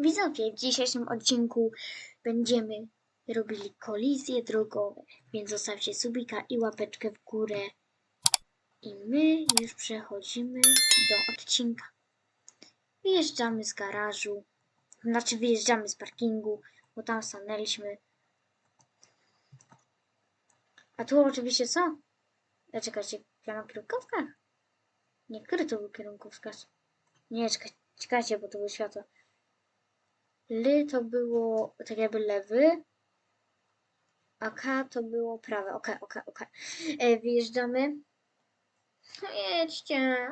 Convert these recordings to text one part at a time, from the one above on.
Widzowie, w dzisiejszym odcinku będziemy robili kolizje drogowe, więc zostawcie subika i łapeczkę w górę. I my już przechodzimy do odcinka. Wyjeżdżamy z garażu, znaczy wyjeżdżamy z parkingu, bo tam stanęliśmy. A tu oczywiście co? Ja czekajcie, ja mam kierunkowskaz? Nie, który to był kierunkowskaz? Nie, czekaj, czekajcie, bo to było światło. Ly to było tak jakby lewy, a K to było prawe. Okej, okej, okej. E, Wyjeżdżamy. No jedźcie.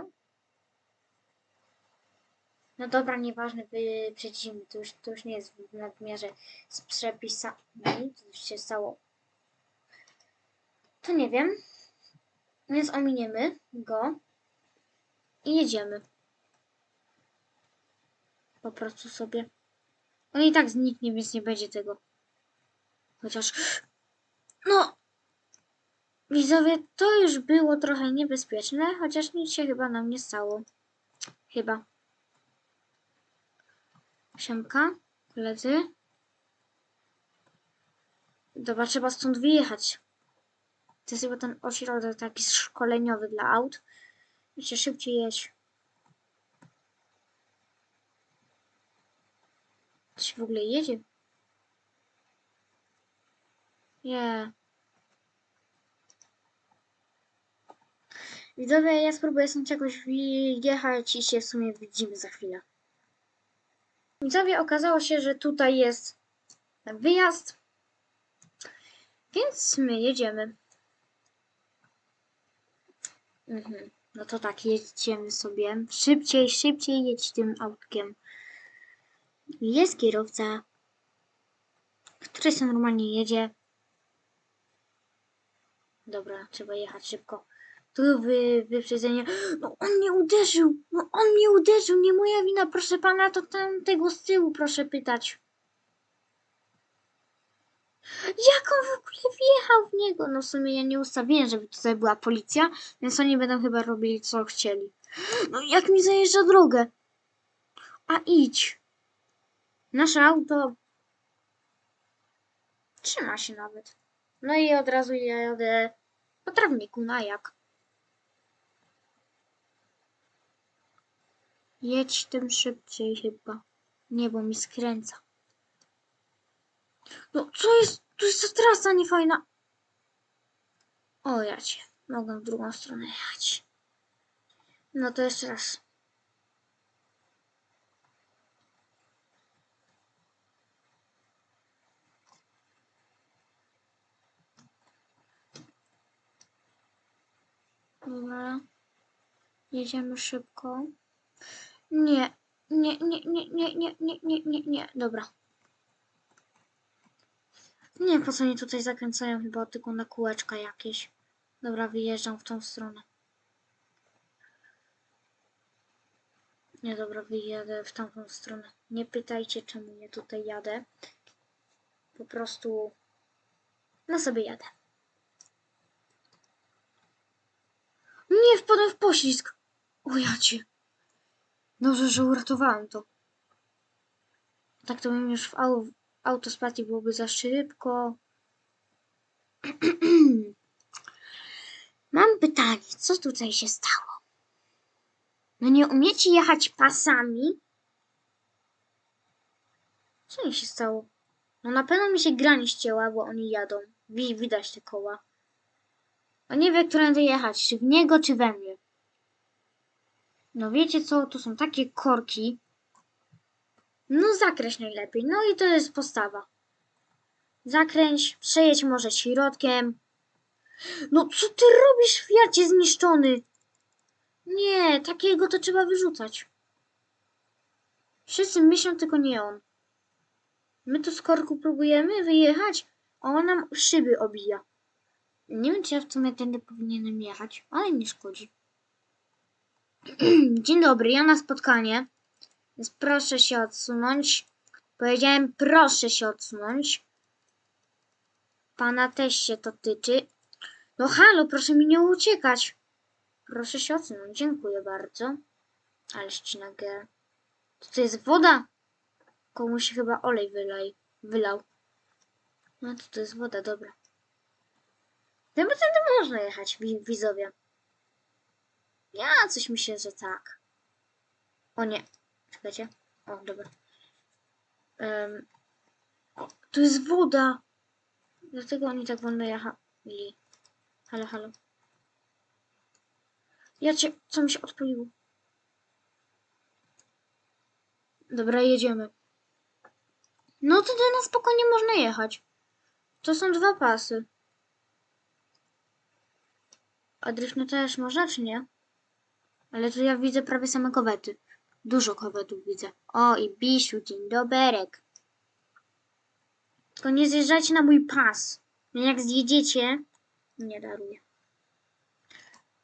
No dobra, nieważne, wyprzedzimy. To już, to już nie jest w nadmiarze z przepisami. Co już się stało? To nie wiem. Więc ominiemy go i jedziemy. Po prostu sobie. On i tak zniknie, więc nie będzie tego. Chociaż. No! Widzowie, to już było trochę niebezpieczne, chociaż nic się chyba nam nie stało. Chyba. Siemka, koledzy. Dobra, trzeba stąd wyjechać. To jest chyba ten ośrodek taki szkoleniowy dla aut. Jeszcze szybciej jedź. Się w ogóle jedzie? Nie. Widzowie, ja spróbuję stąd czegoś wyjechać i się w sumie widzimy za chwilę. Widzowie, okazało się, że tutaj jest wyjazd, więc my jedziemy. Mhm. No to tak, jedziemy sobie. Szybciej, szybciej jedź tym autkiem. Jest kierowca, który sobie normalnie jedzie. Dobra, trzeba jechać szybko. Tu wy, wyprzedzenie. No on mnie uderzył! No on mnie uderzył! Nie moja wina, proszę pana, to tam tego z tyłu proszę pytać. Jak on w ogóle wjechał w niego? No w sumie ja nie ustawiłem, żeby tutaj była policja, więc oni będą chyba robili co chcieli. No jak mi zajeżdża drogę? A idź. Nasze auto trzyma się nawet. No i od razu ja jadę po trawniku, na jak. Jedź tym szybciej chyba. Niebo mi skręca. No co jest? Tu jest ta trasa niefajna. O ja cię. Mogę w drugą stronę jechać. No to jeszcze raz. Dobra. Jedziemy szybko. Nie. Nie, nie, nie, nie, nie, nie, nie, nie, nie. Dobra. Nie po co oni tutaj zakręcają chyba tylko na kółeczka jakieś. Dobra, wyjeżdżam w tą stronę. Nie, dobra, wyjadę w tamtą stronę. Nie pytajcie czemu ja tutaj jadę. Po prostu no sobie jadę. Nie, wpadłem w poślizg. O ja cię. Dobrze, że uratowałem to. Tak to bym już w au autospacji byłoby za szybko. Mam pytanie, co tutaj się stało? No nie umiecie jechać pasami? Co mi się stało? No na pewno mi się gra nie ścięła, bo oni jadą. Wi- Widać te koła. A nie wie, którędy jechać, czy w niego, czy we mnie. No wiecie co, tu są takie korki. No zakręć najlepiej. No i to jest postawa. Zakręć, przejedź może środkiem. No co ty robisz, Fiacie zniszczony? Nie, takiego to trzeba wyrzucać. Wszyscy myślą, tylko nie on. My tu z korku próbujemy wyjechać, a on nam szyby obija. Nie wiem, czy ja w sumie tędy powinienem jechać, ale nie szkodzi. Dzień dobry, ja na spotkanie. Więc proszę się odsunąć. Powiedziałem, proszę się odsunąć. Pana też się to tyczy. No halo, proszę mi nie uciekać. Proszę się odsunąć, dziękuję bardzo. Ale ścina G. To, to jest woda. komuś chyba olej wylaj, wylał. No to to jest woda, dobra. Tym tędy można jechać, wi- widzowie. Ja coś myślę, że tak. O nie. Czekajcie. O, dobra. Um, o, tu jest woda. Dlatego oni tak wolno jechali. Halo, halo. Ja cię, co mi się odpaliło? Dobra, jedziemy. No to na spokojnie można jechać. To są dwa pasy. A driftne też można, czy nie? Ale tu ja widzę prawie same kowety. Dużo kowetów widzę. O, i Bisiu, dzień doberek. Tylko nie zjeżdżajcie na mój pas. No Jak zjedziecie, nie daruję.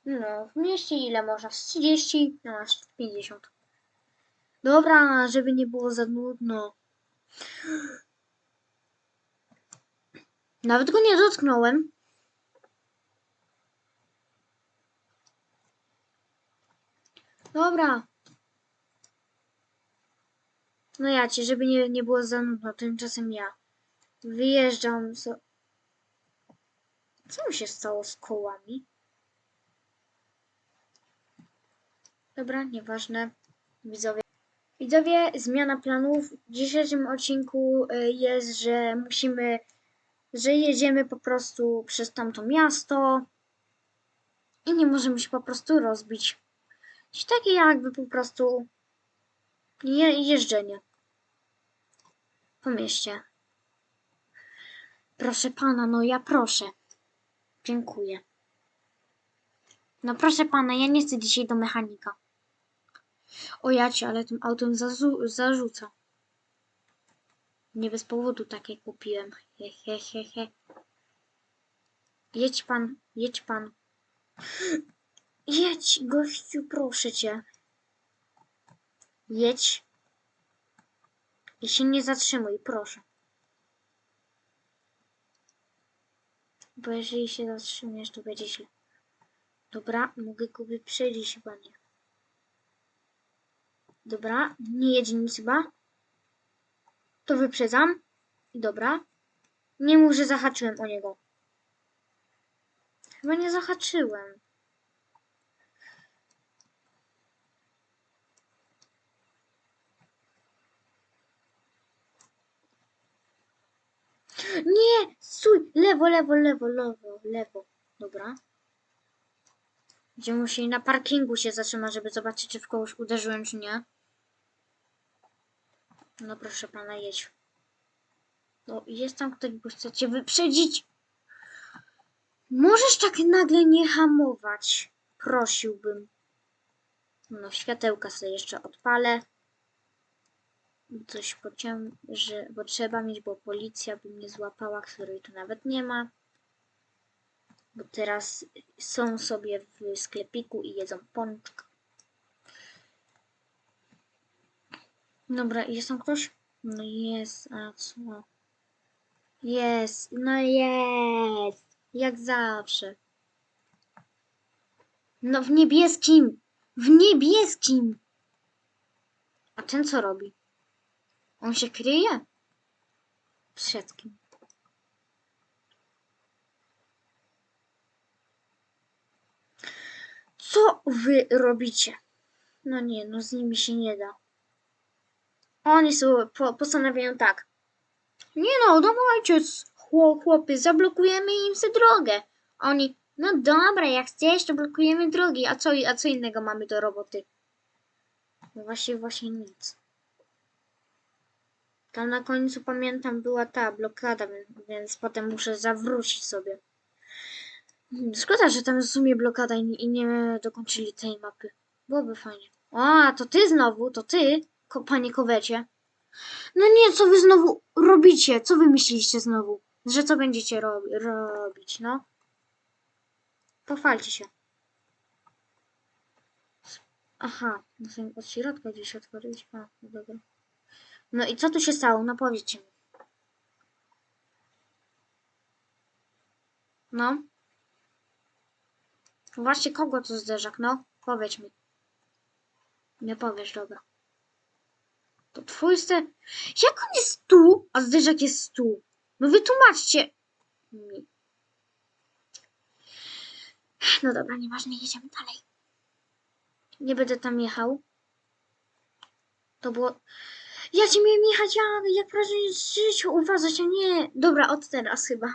No, w mieście ile można? Z 30, no aż 50. Dobra, żeby nie było za nudno. Nawet go nie dotknąłem. Dobra. No ja cię, żeby nie, nie było za nudno, tymczasem ja wyjeżdżam. Co mi się stało z kołami? Dobra, nieważne. Widzowie. Widzowie, zmiana planów. W dzisiejszym odcinku y, jest, że musimy, że jedziemy po prostu przez tamto miasto i nie możemy się po prostu rozbić. Czyli takie jakby po prostu je, jeżdżenie po mieście. Proszę pana, no ja proszę. Dziękuję. No proszę pana, ja nie chcę dzisiaj do mechanika. O jacie, ale tym autem zarzuca. Nie bez powodu takie kupiłem. He, he, he, he. Jedź pan, jedź pan. Jedź, gościu, proszę cię. Jedź. I się nie zatrzymuj, proszę. Bo jeżeli się zatrzymiesz, to będzie źle. Dobra, mogę go wyprzedzić chyba nie. Dobra, nie jedzie nic chyba. To wyprzedzam. Dobra. Nie mów, że zahaczyłem o niego. Chyba nie zahaczyłem. Nie! Stój! Lewo, lewo, lewo, lewo, lewo. Dobra. Będziemy musieli na parkingu się zatrzymać, żeby zobaczyć, czy w kogoś uderzyłem, czy nie. No proszę pana, jedź. No, jest tam ktoś, bo chce cię wyprzedzić. Możesz tak nagle nie hamować. Prosiłbym. No, światełka sobie jeszcze odpalę. Coś że, bo trzeba mieć, bo policja by mnie złapała, której tu nawet nie ma. Bo teraz są sobie w sklepiku i jedzą pączka. Dobra, jest tam ktoś? No jest, a co? Jest, no jest. Jak zawsze. No w niebieskim. W niebieskim. A ten co robi? On się kryje? Przed kim? Co wy robicie? No nie, no z nimi się nie da. Oni sobie po, postanawiają tak. Nie no, dawajcie, chłop, chłopy, zablokujemy im sobie drogę. A Oni, no dobra, jak chcesz, to blokujemy drogi. A co, a co innego mamy do roboty? No właśnie, właśnie nic. Tam na końcu pamiętam była ta blokada, więc, potem muszę zawrócić sobie. Szkoda, że tam w sumie blokada i, nie dokończyli tej mapy. Byłoby fajnie. A, to ty znowu, to ty, ko, panie kowecie. No nie, co wy znowu robicie? Co wy myślicie znowu? Że co będziecie robi robić, no? Pochwalcie się. Aha, no sobie od środka gdzieś otworzyć. A, no dobra. No i co tu się stało? No powiedzcie mi. No. Właśnie kogo to zderzak, no? Powiedz mi. Nie powiesz, dobra. To twój ster... Jak on jest tu, a zderzak jest tu? No wytłumaczcie. No dobra, nieważne, jedziemy dalej. Nie będę tam jechał. To było... Ja cię miałem jechać, ja jak prawie życiu uważać, a nie... Dobra, od teraz chyba.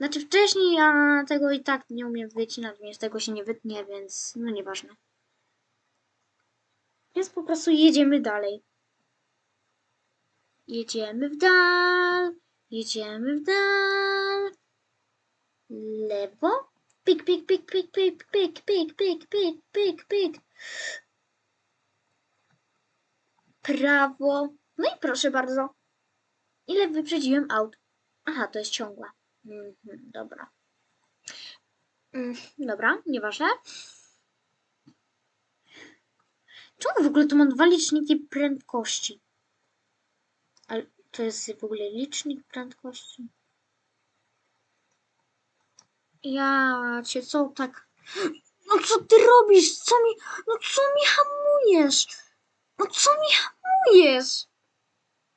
Znaczy wcześniej ja tego i tak nie umiem wycinać, więc tego się nie wytnie, więc no nieważne. Więc po prostu jedziemy dalej. Jedziemy w dal, jedziemy w dal. Lewo. Pik, pik, pik, pik, pik, pik, pik, pik, pik, pik, pik. Prawo. No i proszę bardzo. Ile wyprzedziłem aut? Aha, to jest ciągła. Mhm, dobra. Mm, dobra, nieważne. Czemu w ogóle tu mam dwa liczniki prędkości? Ale to jest w ogóle licznik prędkości? Ja cię co tak... No co ty robisz? Co mi... No co mi hamujesz? No co mi hamujesz?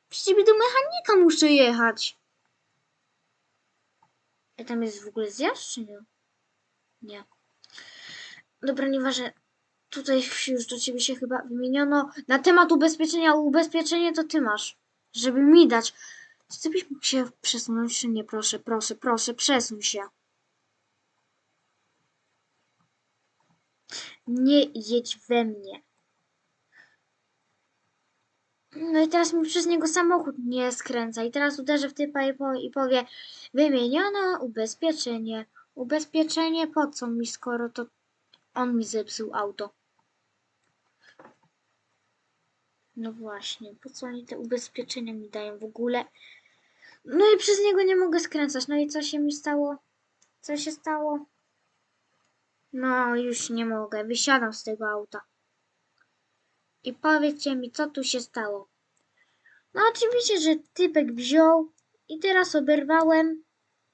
Przecież do mechanika muszę jechać. A tam jest w ogóle zjazd, czy nie? Nie. Dobra, nieważne. Tutaj już do ciebie się chyba wymieniono. Na temat ubezpieczenia, ubezpieczenie to ty masz. Żeby mi dać. Czy ty byś mógł się przesunąć, czy nie? Proszę, proszę, proszę, przesuń się. Nie jedź we mnie. No i teraz mi przez niego samochód nie skręca. I teraz uderzę w typa i, po, i powie wymieniono ubezpieczenie. Ubezpieczenie po co mi, skoro to on mi zepsuł auto? No właśnie, po co oni te ubezpieczenia mi dają w ogóle? No i przez niego nie mogę skręcać. No i co się mi stało? Co się stało? No, już nie mogę. Wysiadam z tego auta. I powiedzcie mi, co tu się stało. No oczywiście, że typek wziął i teraz oberwałem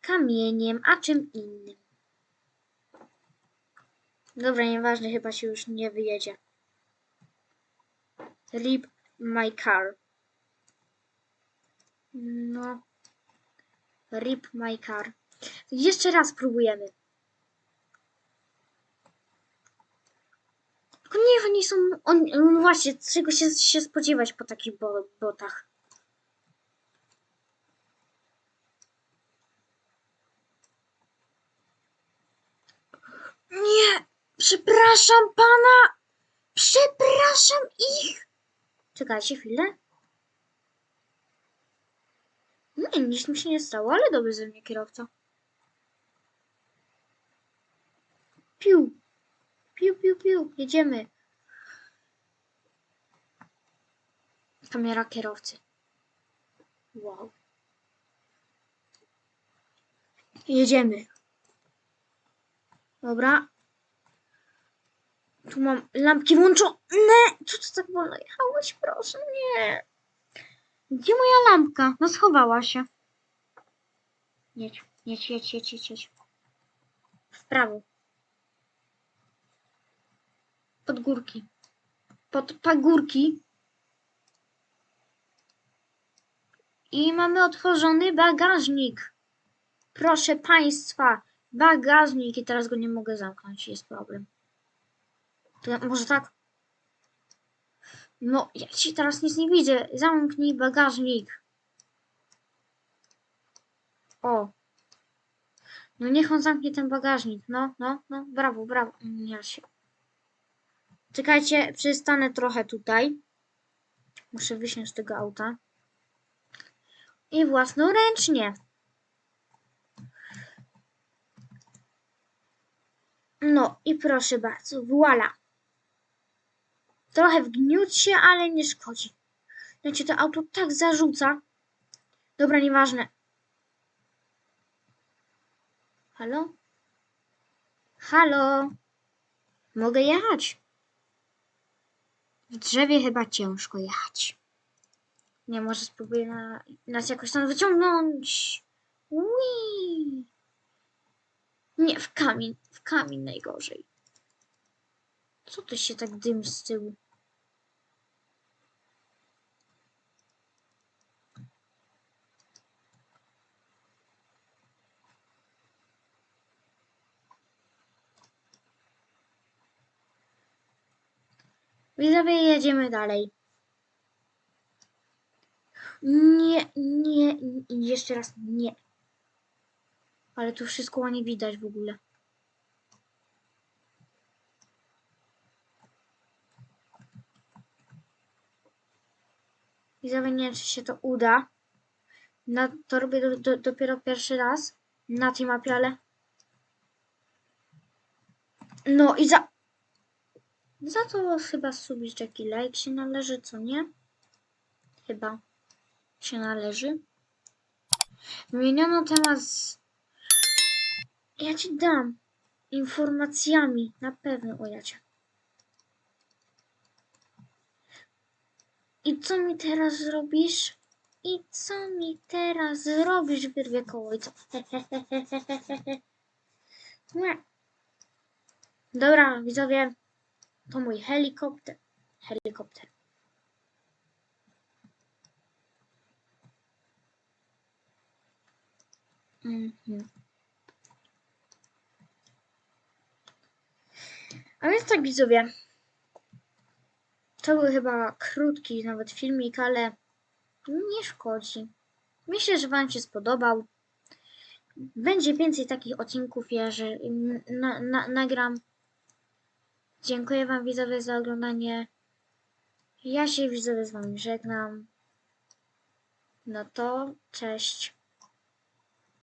kamieniem, a czym innym. Dobra, nieważne, chyba się już nie wyjedzie. Rip my car. No. Rip my car. Jeszcze raz próbujemy. Tylko niech oni są... On, no właśnie, czego się, się spodziewać po takich bo, botach. Nie! Przepraszam pana! Przepraszam ich! Czekajcie chwilę. Nie, nic mi się nie stało, ale dobry ze mnie kierowca. Piu. Piu, piu, piu. Jedziemy. Kamera kierowcy. Wow. Jedziemy. Dobra. Tu mam lampki włączone. Co ty tak wolno jechałeś? Proszę, nie. Gdzie moja lampka? No schowała się. Jedź, jedź, jedź, jedź, jedź, jedź. W prawo. Pod górki. Pod pagórki. I mamy otworzony bagażnik. Proszę Państwa, bagażnik. I teraz go nie mogę zamknąć, jest problem. To może tak? No, ja ci teraz nic nie widzę. Zamknij bagażnik. O. No niech on zamknie ten bagażnik. No, no, no, brawo, brawo. Ja się. Czekajcie, przystanę trochę tutaj. Muszę wysiąść z tego auta. I własnoręcznie. No i proszę bardzo, voila. Trochę wgniótł się, ale nie szkodzi. Znaczy to auto tak zarzuca. Dobra, nieważne. Halo? Halo? Mogę jechać? W drzewie chyba ciężko jechać. Nie, może spróbuję na, nas jakoś tam wyciągnąć. Ui. Nie, w kamień. W kamień najgorzej. Co to się tak dymi z tyłu? Widzowie, jedziemy dalej. Nie, nie, nie, jeszcze raz nie. Ale tu wszystko ładnie widać w ogóle. Widzowie, nie wiem, czy się to uda. Na, to robię do, do, dopiero pierwszy raz na tej mapie, ale... No i za... Za to chyba subić taki like się należy, co nie? Chyba się należy. Wymieniono temat z... Ja ci dam informacjami, na pewno o jacie. I co mi teraz zrobisz? I co mi teraz zrobisz, wyrwie koło i co? Nie. Dobra, widzowie, to mój helikopter. Helikopter. Mhm. A więc tak, widzowie. To był chyba krótki nawet filmik, ale nie szkodzi. Myślę, że Wam się spodobał. Będzie więcej takich odcinków, ja że na, na, nagram. Dziękuję Wam widzowie za oglądanie. Ja się widzowie z Wami żegnam. No to cześć.